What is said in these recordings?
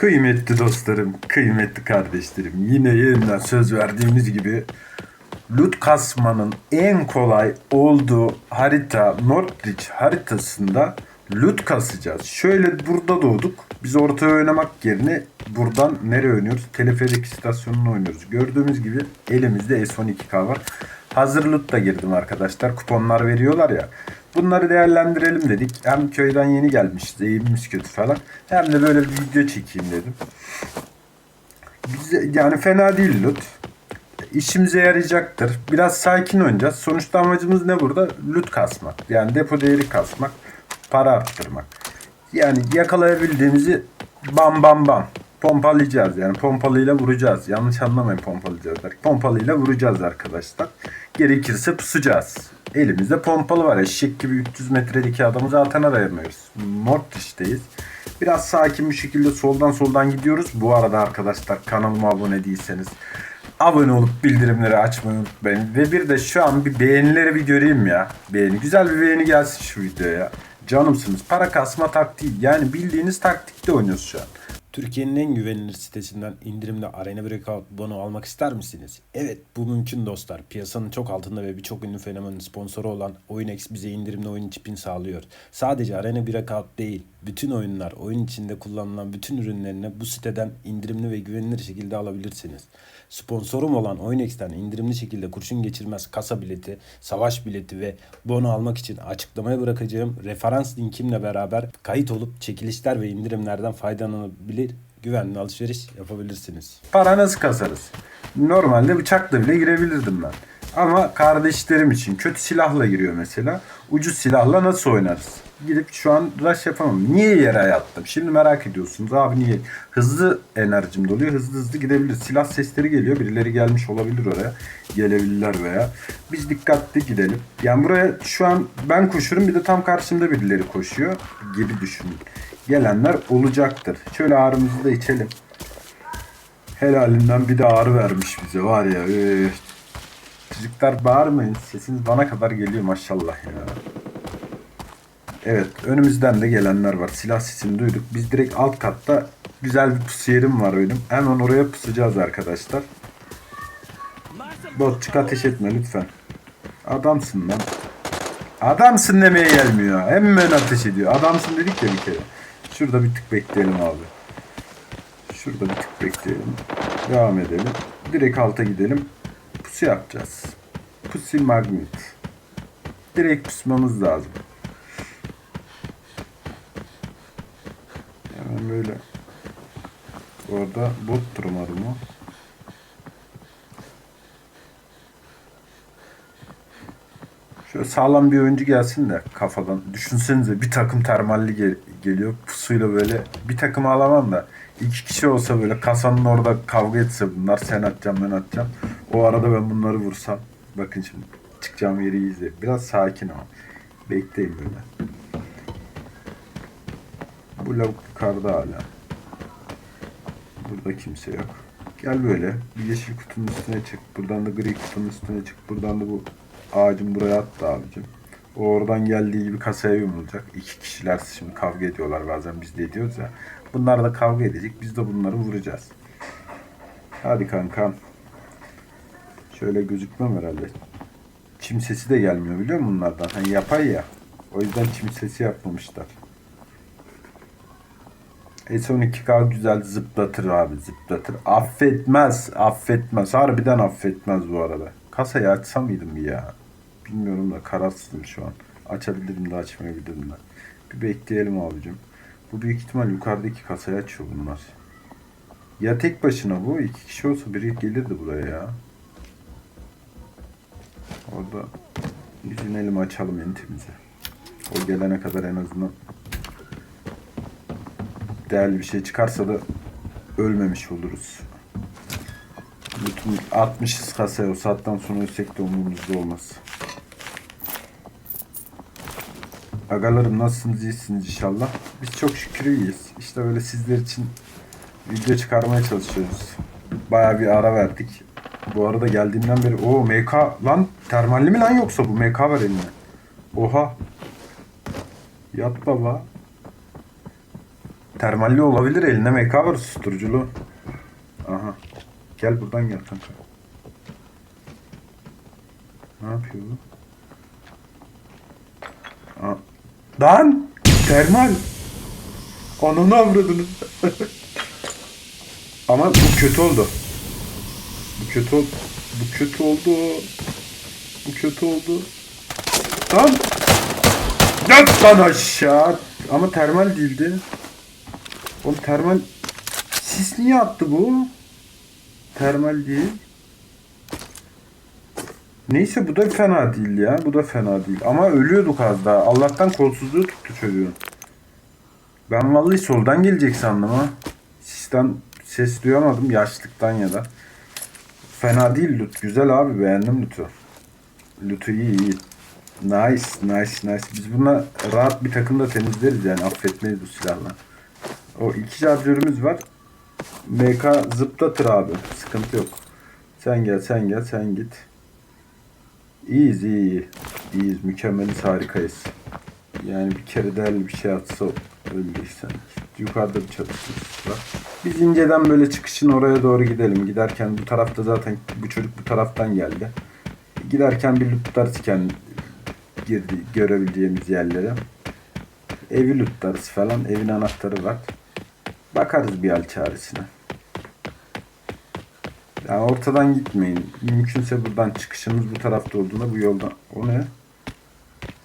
Kıymetli dostlarım, kıymetli kardeşlerim. Yine yeniden söz verdiğimiz gibi loot kasmanın en kolay olduğu harita Northridge haritasında loot kasacağız. Şöyle burada doğduk. Biz ortaya oynamak yerine buradan nereye oynuyoruz? Teleferik istasyonuna oynuyoruz. Gördüğümüz gibi elimizde S12K var. Hazır loot da girdim arkadaşlar. Kuponlar veriyorlar ya. Bunları değerlendirelim dedik. Hem köyden yeni gelmişiz. Eğimimiz kötü falan. Hem de böyle bir video çekeyim dedim. Bize, yani fena değil loot. İşimize yarayacaktır. Biraz sakin oynayacağız. Sonuçta amacımız ne burada? Loot kasmak. Yani depo değeri kasmak. Para arttırmak. Yani yakalayabildiğimizi bam bam bam pompalayacağız. Yani pompalıyla vuracağız. Yanlış anlamayın pompalayacağız. der. Pompalıyla vuracağız arkadaşlar. Gerekirse pusacağız. Elimizde pompalı var. Eşek gibi 300 metredeki adamı zaten arayamıyoruz. Mortish'teyiz. Biraz sakin bir şekilde soldan soldan gidiyoruz. Bu arada arkadaşlar kanalıma abone değilseniz abone olup bildirimleri açmayı unutmayın. Ve bir de şu an bir beğenileri bir göreyim ya. Beğeni. Güzel bir beğeni gelsin şu videoya. Canımsınız. Para kasma taktiği. Yani bildiğiniz taktikte oynuyoruz şu an. Türkiye'nin en güvenilir sitesinden indirimli Arena Breakout bono almak ister misiniz? Evet bu mümkün dostlar. Piyasanın çok altında ve birçok ünlü fenomenin sponsoru olan OyunX bize indirimli oyun çipini sağlıyor. Sadece Arena Breakout değil, bütün oyunlar, oyun içinde kullanılan bütün ürünlerini bu siteden indirimli ve güvenilir şekilde alabilirsiniz. Sponsorum olan OyunX'ten indirimli şekilde kurşun geçirmez kasa bileti, savaş bileti ve bono almak için açıklamaya bırakacağım referans linkimle beraber kayıt olup çekilişler ve indirimlerden faydalanabilir, güvenli alışveriş yapabilirsiniz. Para nasıl kasarız? Normalde bıçakla bile girebilirdim ben. Ama kardeşlerim için kötü silahla giriyor mesela. Ucuz silahla nasıl oynarız? Gidip şu an rush yapamam. Niye yere yattım? Şimdi merak ediyorsunuz. Abi niye? Hızlı enerjim doluyor. Hızlı hızlı gidebilir. Silah sesleri geliyor. Birileri gelmiş olabilir oraya. Gelebilirler veya. Biz dikkatli gidelim. Yani buraya şu an ben koşuyorum. Bir de tam karşımda birileri koşuyor gibi düşünün. Gelenler olacaktır. Şöyle ağrımızı da içelim. Helalinden bir de ağrı vermiş bize var ya. üf. Çocuklar bağırmayın. Sesiniz bana kadar geliyor maşallah ya. Evet önümüzden de gelenler var. Silah sesini duyduk. Biz direkt alt katta güzel bir pusu yerim var benim. Hemen oraya pusacağız arkadaşlar. Botçuk ateş etme lütfen. Adamsın lan. Adamsın demeye gelmiyor. Hemen ateş ediyor. Adamsın dedik ya bir kere. Şurada bir tık bekleyelim abi. Şurada bir tık bekleyelim. Devam edelim. Direkt alta gidelim. Pusu yapacağız. Pusi magnet. Direkt pusmamız lazım. Hemen böyle. Orada bot durmadı mı? Şöyle sağlam bir oyuncu gelsin de kafadan. Düşünsenize bir takım termalli gel- geliyor. Pusuyla böyle bir takım alamam da iki kişi olsa böyle kasanın orada kavga etse bunlar sen atacağım ben atacağım. O arada ben bunları vursam. Bakın şimdi çıkacağım yeri izleyin. Biraz sakin ama. Bekleyin böyle. Bu lavuk yukarıda hala. Burada kimse yok. Gel böyle. Bir yeşil kutunun üstüne çık. Buradan da gri kutunun üstüne çık. Buradan da bu ağacın buraya attı abicim. O oradan geldiği gibi kasaya yumulacak. İki kişiler şimdi kavga ediyorlar bazen biz de ediyoruz ya. Bunlar da kavga edecek. Biz de bunları vuracağız. Hadi kankam. Şöyle gözükmem herhalde. Çim sesi de gelmiyor biliyor musun bunlardan? Hani yapay ya. O yüzden çim sesi yapmamışlar. S12K güzel zıplatır abi zıplatır. Affetmez, affetmez. Harbiden affetmez bu arada. Kasayı açsam mıydım ya? Bilmiyorum da kararsızım şu an. Açabilirim de açmayabilirim de. Bir bekleyelim abicim. Bu büyük ihtimal yukarıdaki kasayı açıyor bunlar. Ya tek başına bu. iki kişi olsa biri gelirdi buraya ya. Orada yüzünelim açalım entimizi. O gelene kadar en azından değerli bir şey çıkarsa da ölmemiş oluruz. Bütün 60'ız kasaya o saatten sonra ölsek de umurumuzda olmaz. Agalarım nasılsınız iyisiniz inşallah. Biz çok şükür iyiyiz. İşte böyle sizler için video çıkarmaya çalışıyoruz. Bayağı bir ara verdik. Bu arada geldiğimden beri o MK lan termalli mi lan yoksa bu MK var elinde. Oha. Yat baba. Termalli olabilir elinde MK var susturuculu. Aha. Gel buradan gel kanka. Ne yapıyor bu? Aa. Lan! Termal! Ananı avradını. Ama bu kötü oldu. Bu kötü oldu. Bu kötü oldu. Bu kötü oldu. Lan! Yat lan aşağı. Ama termal değildi. Oğlum termal... Sis niye attı bu? Termal değil. Neyse bu da fena değil ya. Bu da fena değil. Ama ölüyorduk az daha. Allah'tan kolsuzluğu tuttu çocuğun. Ben vallahi soldan gelecek sandım ha. Sisten ses duyamadım yaşlıktan ya da. Fena değil loot. Güzel abi beğendim loot'u. Loot'u iyi iyi. Nice nice nice. Biz bununla rahat bir takımda temizleriz yani affetmeyiz bu silahla. O iki şarjörümüz var. MK zıplatır abi. Sıkıntı yok. Sen gel sen gel sen git. İyiyiz iyi iyi. İyiyiz mükemmeliz harikayız. Yani bir kere değerli bir şey atsa öldüysen. Yukarıda bir çalışmamız var. Biz inceden böyle çıkışın oraya doğru gidelim. Giderken bu tarafta zaten bu çocuk bu taraftan geldi. Giderken bir lootlarız kendi girdi, görebileceğimiz yerlere. Evi lootlarız falan. Evin anahtarı var. Bakarız bir hal çaresine. Yani ortadan gitmeyin. Mümkünse buradan çıkışımız bu tarafta olduğunda bu yoldan. O ne?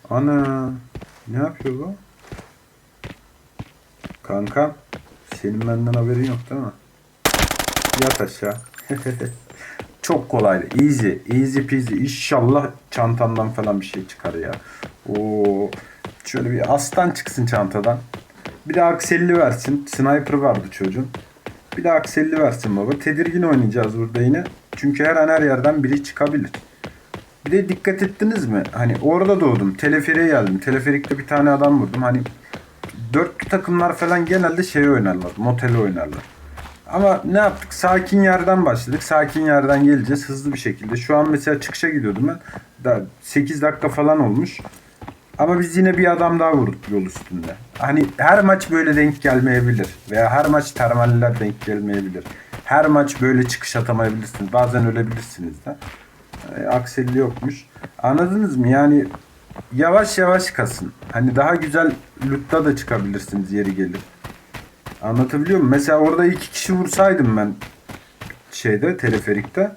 Ana. Ne yapıyor bu? Kanka. Senin benden haberin yok değil mi? Yat aşağı. Çok kolaydı. Easy. Easy peasy. İnşallah çantandan falan bir şey çıkar ya. Oo. Şöyle bir aslan çıksın çantadan. Bir de akselli versin. Sniper vardı çocuğun. Bir de akselli versin baba. Tedirgin oynayacağız burada yine. Çünkü her an her yerden biri çıkabilir. Bir de dikkat ettiniz mi? Hani orada doğdum. Teleferiğe geldim. Teleferikte bir tane adam vurdum. Hani dörtlü takımlar falan genelde şey oynarlar. Moteli oynarlar. Ama ne yaptık? Sakin yerden başladık. Sakin yerden geleceğiz hızlı bir şekilde. Şu an mesela çıkışa gidiyordum ben. Daha 8 dakika falan olmuş. Ama biz yine bir adam daha vurduk yol üstünde. Hani her maç böyle denk gelmeyebilir. Veya her maç termaller denk gelmeyebilir. Her maç böyle çıkış atamayabilirsiniz. Bazen ölebilirsiniz de. E, akselli yokmuş. Anladınız mı? Yani yavaş yavaş kasın. Hani daha güzel loot'ta da çıkabilirsiniz yeri gelir. Anlatabiliyor muyum? Mesela orada iki kişi vursaydım ben şeyde teleferikte.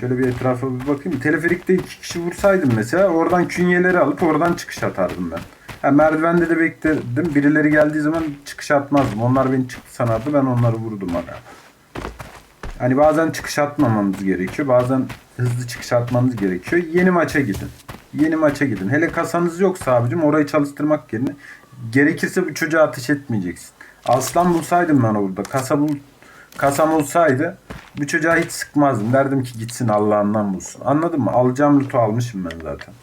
Şöyle bir etrafa bir bakayım. Teleferikte iki kişi vursaydım mesela oradan künyeleri alıp oradan çıkış atardım ben. Ha, merdivende de bekledim. Birileri geldiği zaman çıkış atmazdım. Onlar beni çıktı sanardı. Ben onları vurdum ara. Hani bazen çıkış atmamanız gerekiyor. Bazen hızlı çıkış atmanız gerekiyor. Yeni maça gidin. Yeni maça gidin. Hele kasanız yoksa abicim orayı çalıştırmak yerine gerekirse bu çocuğa ateş etmeyeceksin. Aslan bulsaydım ben orada. Kasa bul, kasam olsaydı bu çocuğa hiç sıkmazdım. Derdim ki gitsin Allah'ından bulsun. Anladın mı? Alacağım loot'u almışım ben zaten.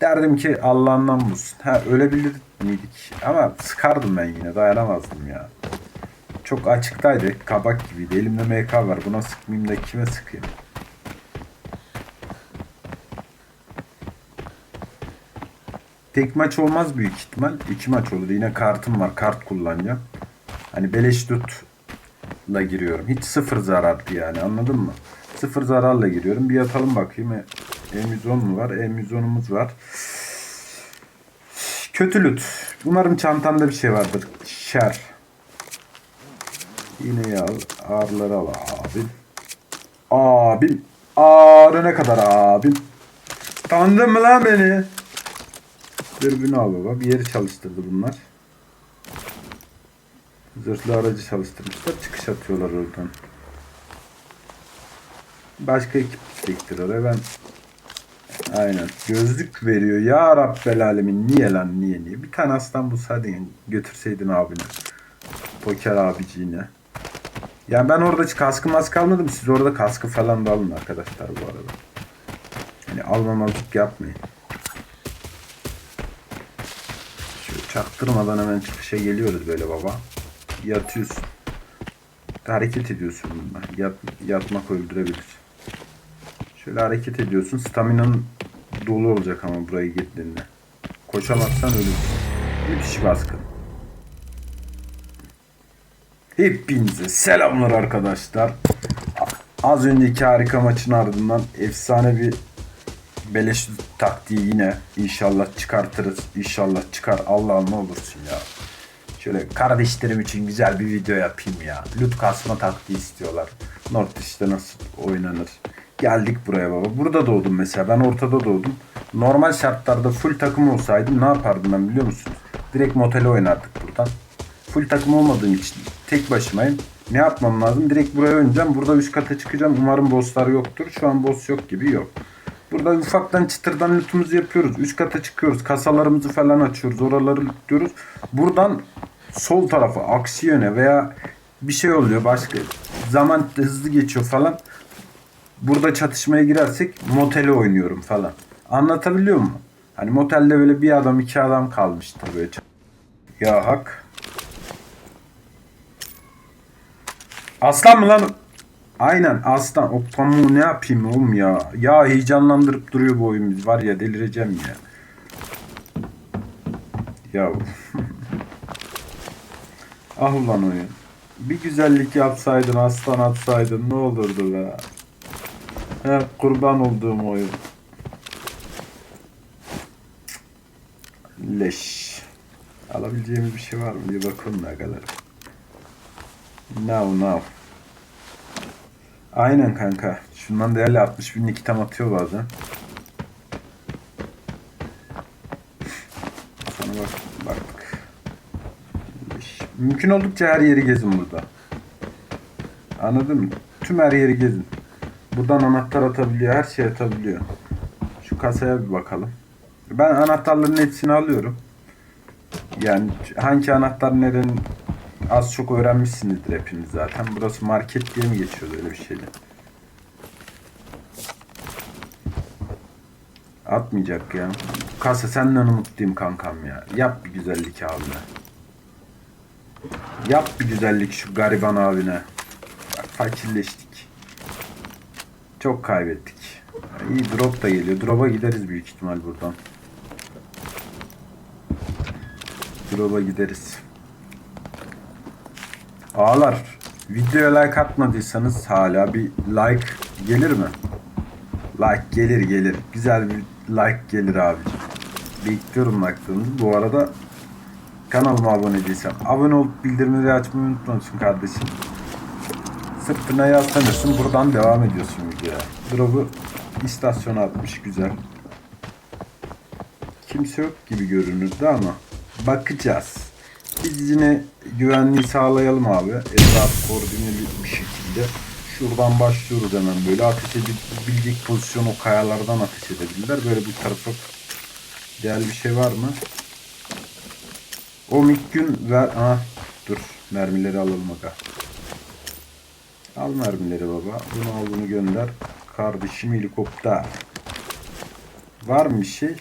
Derdim ki Allah'ından bulsun. Ha ölebilir miydik? Ama sıkardım ben yine. Dayanamazdım ya. Çok açıktaydı. Kabak gibiydi. Elimde MK var. Buna sıkmayayım da kime sıkayım? Tek maç olmaz büyük ihtimal. İki maç olur. Yine kartım var. Kart kullanacağım. Hani beleş tutla giriyorum. Hiç sıfır zarardı yani anladın mı? Sıfır zararla giriyorum. Bir yatalım bakayım. E, M110 mu var? M110'umuz var. Kötü loot. Umarım çantamda bir şey vardır. Şer. Yine al. Ağrıları al abim. Abim. Ağrı ne kadar abim. Tanıdın mı lan beni? Dürbünü al baba. Bir yeri çalıştırdı bunlar. Zırhlı aracı çalıştırmışlar. Çıkış atıyorlar oradan. Başka ekip gidecektir oraya. Ben Aynen. Gözlük veriyor. Ya Rabbel alemin. Niye lan niye niye? Bir tane aslan bulsaydın götürseydin abine. Poker abiciğine. Yani ben orada hiç kaskı maskı almadım. Siz orada kaskı falan da alın arkadaşlar bu arada. Hani almamazlık yapmayın. Şöyle çaktırmadan hemen çıkışa geliyoruz böyle baba. Yatıyorsun. Hareket ediyorsun bundan. Yat, yatmak öldürebilir. Şöyle hareket ediyorsun. Stamina'nın dolu olacak ama buraya gittiğinde. Koşamazsan ölürsün. Müthiş baskın. Hepinize selamlar arkadaşlar. Az önceki harika maçın ardından efsane bir beleş taktiği yine inşallah çıkartırız. İnşallah çıkar. Allah'ım ne olursun ya. Şöyle kardeşlerim için güzel bir video yapayım ya. Loot kasma taktiği istiyorlar. North işte nasıl oynanır. Geldik buraya baba. Burada doğdum mesela. Ben ortada doğdum. Normal şartlarda full takım olsaydım ne yapardım ben biliyor musunuz? Direkt motele oynardık buradan. Full takım olmadığım için tek başımayım. Ne yapmam lazım? Direkt buraya oynayacağım. Burada üst kata çıkacağım. Umarım bosslar yoktur. Şu an boss yok gibi yok. Burada ufaktan çıtırdan lootumuzu yapıyoruz. Üst kata çıkıyoruz. Kasalarımızı falan açıyoruz. Oraları lootluyoruz. Buradan sol tarafa aksi yöne veya bir şey oluyor başka zaman hızlı geçiyor falan. Burada çatışmaya girersek motele oynuyorum falan. Anlatabiliyor muyum? Hani motelde böyle bir adam iki adam kalmıştır böyle. Ya hak. Aslan mı lan? Aynen aslan. O pamuğu ne yapayım oğlum ya? Ya heyecanlandırıp duruyor bu oyun. Var ya delireceğim ya. Ya. ah ulan oyun. Bir güzellik yapsaydın aslan atsaydın ne olurdu be. He, kurban olduğum oyun. Leş. Alabileceğimiz bir şey var mı? Bir bakalım ne kadar. Now now. Aynen kanka. Şundan değerli 60 bin tam atıyor bazen. Sana bak, baktık. Mümkün oldukça her yeri gezin burada. Anladın mı? Tüm her yeri gezin. Buradan anahtar atabiliyor, her şey atabiliyor. Şu kasaya bir bakalım. Ben anahtarların hepsini alıyorum. Yani hangi anahtar nerenin az çok öğrenmişsinizdir hepiniz zaten. Burası market diye mi geçiyordu öyle bir şeydi? Atmayacak ya. Kasa senden umutluyum kankam ya. Yap bir güzellik abine. Yap bir güzellik şu gariban abine. Bak fakirleştik. Çok kaybettik. İyi drop da geliyor. Drop'a gideriz büyük ihtimal buradan. Drop'a gideriz. Ağlar. Videoya like atmadıysanız hala bir like gelir mi? Like gelir gelir. Güzel bir like gelir abi. Bekliyorum like'larınızı. Bu arada kanalıma abone değilsen abone olup bildirimleri açmayı unutmuyorsun kardeşim. Sırtına yaslanırsın buradan devam ediyorsun videoya. Drop'u istasyona atmış güzel. Kimse yok gibi görünürdü ama bakacağız. Biz yine güvenliği sağlayalım abi. Etraf koordineli bir şekilde. Şuradan başlıyoruz hemen böyle. Ateş edebilecek pozisyon o kayalardan ateş edebilirler. Böyle bir tarafa değerli bir şey var mı? O gün ver... Ha, dur. Mermileri alalım aga. Al mermileri baba. Bunu al bunu gönder. Kardeşim helikopter. Var mı bir şey?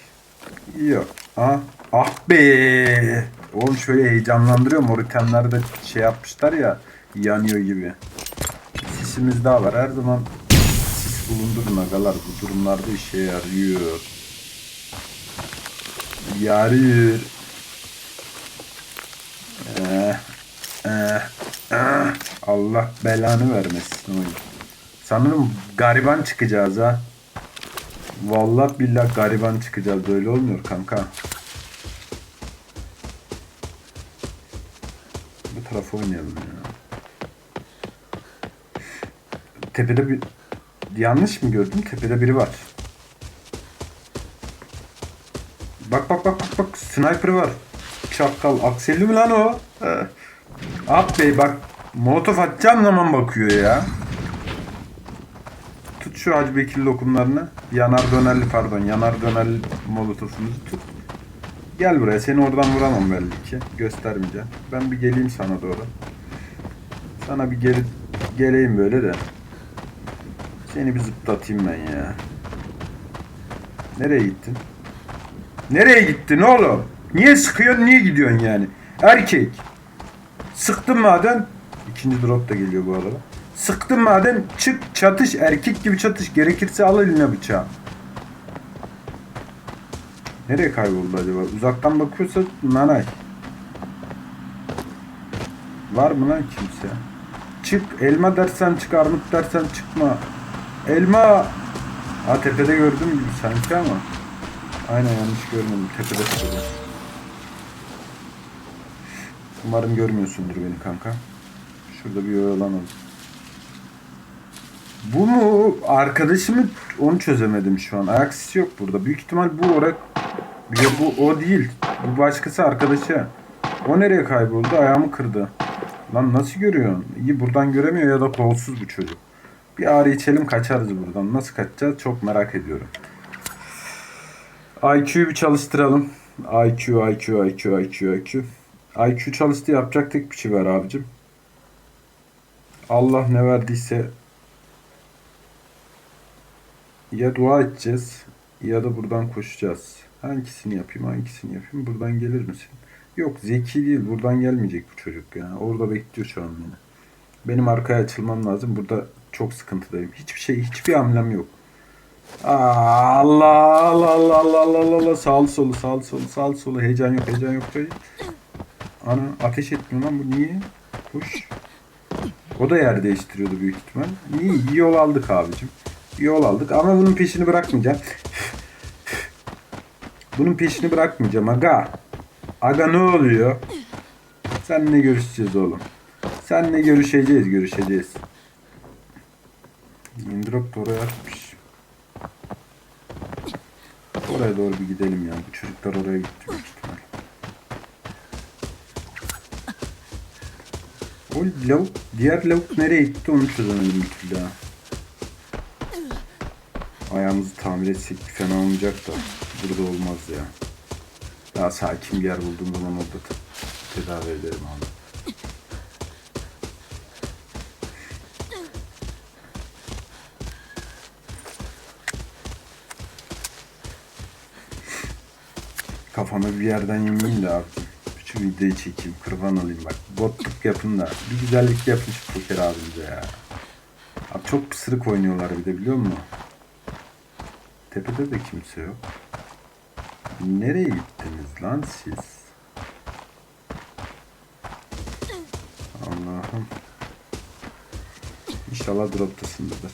Yok. Ha? Ah be! Oğlum şöyle heyecanlandırıyor. Mor de şey yapmışlar ya. Yanıyor gibi. Sisimiz daha var. Her zaman sis bulundurun agalar. Bu durumlarda işe yarıyor. Yarıyor. Allah belanı vermesin oyun. Sanırım gariban çıkacağız ha. Vallahi billah gariban çıkacağız. Böyle olmuyor kanka. Bu tarafa oynayalım ya. Tepede bir... Yanlış mı gördüm? Tepede biri var. Bak bak bak bak bak. Sniper var. Çakal. Akselli mi lan o? He. Ah bey bak. Molotof atacağım zaman bakıyor ya. Tut şu Hacı Bekir lokumlarını. Yanar dönerli pardon. Yanar dönerli molotofunuzu tut. Gel buraya. Seni oradan vuramam belli ki. Göstermeyeceğim. Ben bir geleyim sana doğru. Sana bir geri geleyim böyle de. Seni bir zıplatayım ben ya. Nereye gittin? Nereye gittin oğlum? Niye sıkıyorsun, niye gidiyorsun yani? Erkek. Sıktın madem. İkinci drop da geliyor bu arada. Sıktın madem çık çatış erkek gibi çatış. Gerekirse al eline bıçağı. Nereye kayboldu acaba? Uzaktan bakıyorsa nanay. Var mı lan kimse? Çık. Elma dersen çık. Armut dersen çıkma. Elma. Ha tepede gördüm gibi sanki ama. Aynen yanlış görmedim. Tepede tepede. Umarım görmüyorsundur beni kanka. Şurada bir oyalanalım. Bu mu? Arkadaşı mı? Onu çözemedim şu an. Ayak sesi yok burada. Büyük ihtimal bu olarak ya bu o değil. Bu başkası arkadaşı. O nereye kayboldu? Ayağımı kırdı. Lan nasıl görüyorsun? İyi buradan göremiyor ya da kolsuz bu çocuk. Bir ağrı içelim kaçarız buradan. Nasıl kaçacağız çok merak ediyorum. IQ'yu bir çalıştıralım. IQ, IQ, IQ, IQ, IQ. IQ çalıştı yapacak tek bir şey var abicim. Allah ne verdiyse ya dua edeceğiz ya da buradan koşacağız. Hangisini yapayım, hangisini yapayım? Buradan gelir misin? Yok zeki değil. Buradan gelmeyecek bu çocuk ya. Orada bekliyor şu an beni. Benim arkaya açılmam lazım. Burada çok sıkıntıdayım. Hiçbir şey, hiçbir hamlem yok. Allah Allah Allah Allah Allah Allah Allah sağlı solu sağlı solu sağlı solu heyecan yok heyecan yok çocuk. Ana ateş etmiyor lan bu niye? Kuş. O da yer değiştiriyordu büyük ihtimal. İyi, iyi yol aldık abicim. İyi yol aldık ama bunun peşini bırakmayacağım. Bunun peşini bırakmayacağım aga. Aga ne oluyor? Seninle görüşeceğiz oğlum. Seninle görüşeceğiz, görüşeceğiz. Indrop oraya atmış. Oraya doğru bir gidelim ya. Bu çocuklar oraya gitti O lavuk, diğer lavuk nereye gitti onu çözemedim bir türlü. Ayağımızı tamir etsek fena olmayacak da burada olmaz ya. Daha sakin bir yer bulduğum zaman orada te- tedavi ederim abi. Kafama bir yerden yemeyeyim de abi. Şu videoyu çekeyim, kurban olayım bak. Botluk yapın da. Bir güzellik yapın şu poker abimize ya. Abi çok pısırık oynuyorlar bir de biliyor musun? Tepede de kimse yok. Nereye gittiniz lan siz? Allah'ım. İnşallah droptasındadır.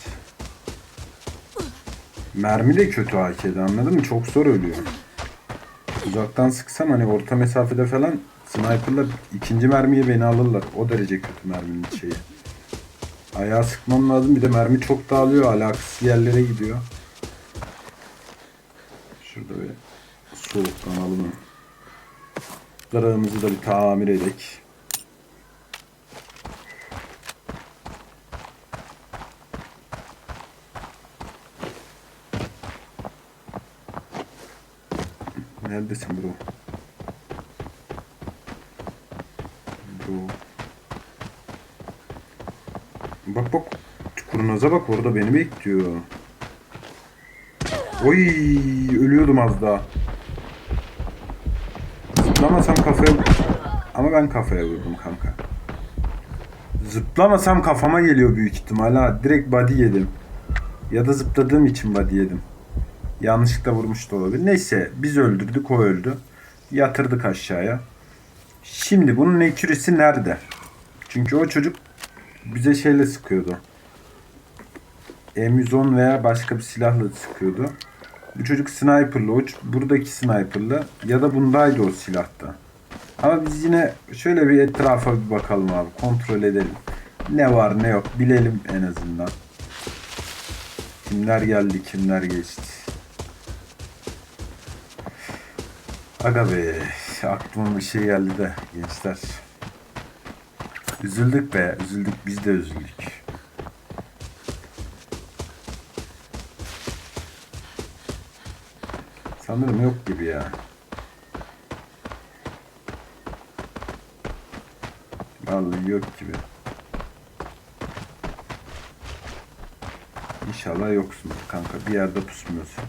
Mermi de kötü AK'de anladın mı? Çok zor ölüyor. Uzaktan sıksam hani orta mesafede falan sniper'la ikinci mermiyi beni alırlar. O derece kötü merminin şeyi. Ayağa sıkmam lazım. Bir de mermi çok dağılıyor. Alakasız yerlere gidiyor. Şurada bir soğuktan alalım. Darağımızı da bir tamir edek. Neredesin bro? Bro. Bak bak. Kurnaza bak orada beni bekliyor. Oy ölüyordum az daha. Zıplamasam kafaya ama ben kafaya vurdum kanka. Zıplamasam kafama geliyor büyük ihtimal. Direkt body yedim. Ya da zıpladığım için body yedim. Yanlışlıkla vurmuş da olabilir. Neyse biz öldürdük o öldü. Yatırdık aşağıya. Şimdi bunun ekürisi nerede? Çünkü o çocuk bize şeyle sıkıyordu. M110 veya başka bir silahla sıkıyordu. Bu çocuk sniper'lı, o buradaki sniper'lı ya da bundaydı o silahta. Ama biz yine şöyle bir etrafa bir bakalım abi. Kontrol edelim. Ne var ne yok bilelim en azından. Kimler geldi kimler geçti. Aga be aklıma bir şey geldi de gençler. Üzüldük be üzüldük biz de üzüldük. Sanırım yok gibi ya. Vallahi yok gibi. İnşallah yoksun kanka. Bir yerde pusmuyorsun.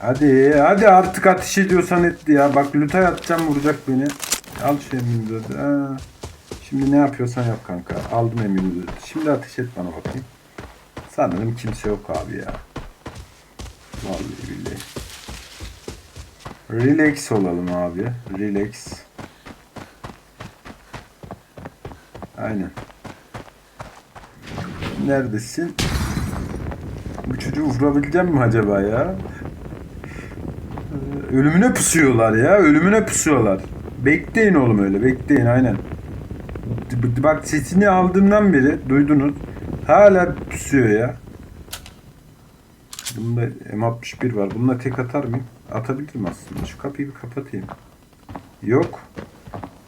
Hadi hadi artık ateş ediyorsan etti ya. Bak lütay atacağım vuracak beni. Al şu emini Ha. Şimdi ne yapıyorsan yap kanka. Aldım emini Şimdi ateş et bana bakayım. Sanırım kimse yok abi ya. Vallahi billahi. Relax olalım abi. Relax. Aynen. Neredesin? Bu çocuğu vurabileceğim mi acaba ya? Ölümüne pusuyorlar ya. Ölümüne pusuyorlar. Bekleyin oğlum öyle. Bekleyin aynen. Bak sesini aldığımdan beri duydunuz. Hala pusuyor ya. Bunda M61 var. Bununla tek atar mıyım? Atabilirim aslında. Şu kapıyı bir kapatayım. Yok.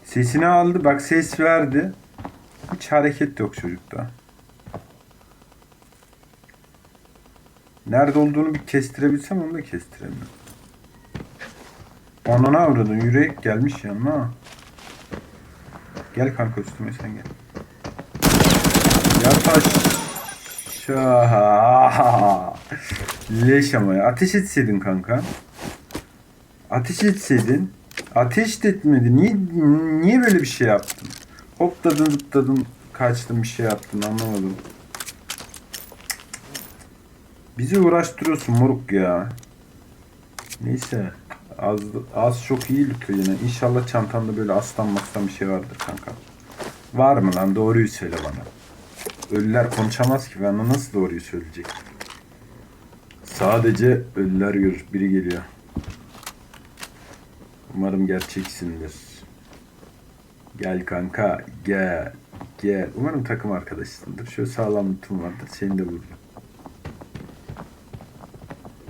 Sesini aldı. Bak ses verdi. Hiç hareket yok çocukta. Nerede olduğunu bir kestirebilsem onu da kestiremiyorum. Anana avradın yürek gelmiş yanına. Gel kanka üstüme sen gel. Yat aşağı. Leş ama ya. Ateş etseydin kanka. Ateş etseydin. Ateş de etmedi. Niye, niye böyle bir şey yaptın? Hopladın zıpladın kaçtın bir şey yaptın anlamadım. Bizi uğraştırıyorsun moruk ya. Neyse. Az, az çok iyi lütfen yine. İnşallah çantanda böyle aslan mastan bir şey vardır kanka. Var mı lan? Doğruyu söyle bana. Ölüler konuşamaz ki. Ben nasıl doğruyu söyleyecek? Sadece ölüler görür. Biri geliyor. Umarım gerçeksindir. Gel kanka. Gel. Gel. Umarım takım arkadaşısındır. Şöyle sağlam lütfum vardır. Seni de vururum.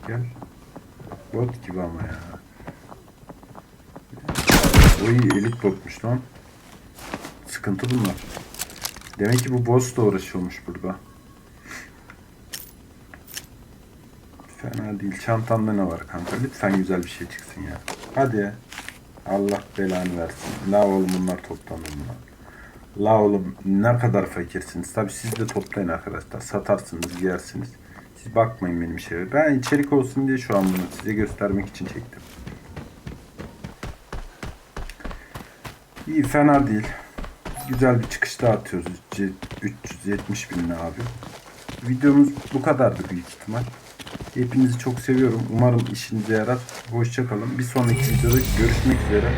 Gel. Bot gibi ama ya. Oy elit botmuş lan. Sıkıntı bunlar. Demek ki bu boss da uğraşıyormuş burada. Fena değil. Çantanda ne var kanka? Lütfen güzel bir şey çıksın ya. Hadi ya. Allah belanı versin. La oğlum bunlar toplanır bunlar. La oğlum ne kadar fakirsiniz. Tabi siz de toplayın arkadaşlar. Satarsınız, yersiniz. Siz bakmayın benim şeye. Ben içerik olsun diye şu an bunu size göstermek için çektim. İyi fena değil. Güzel bir çıkış daha atıyoruz. C- 370 bin abi. Videomuz bu kadardı büyük ihtimal. Hepinizi çok seviyorum. Umarım işinize yarar. Hoşçakalın. Bir sonraki videoda görüşmek üzere.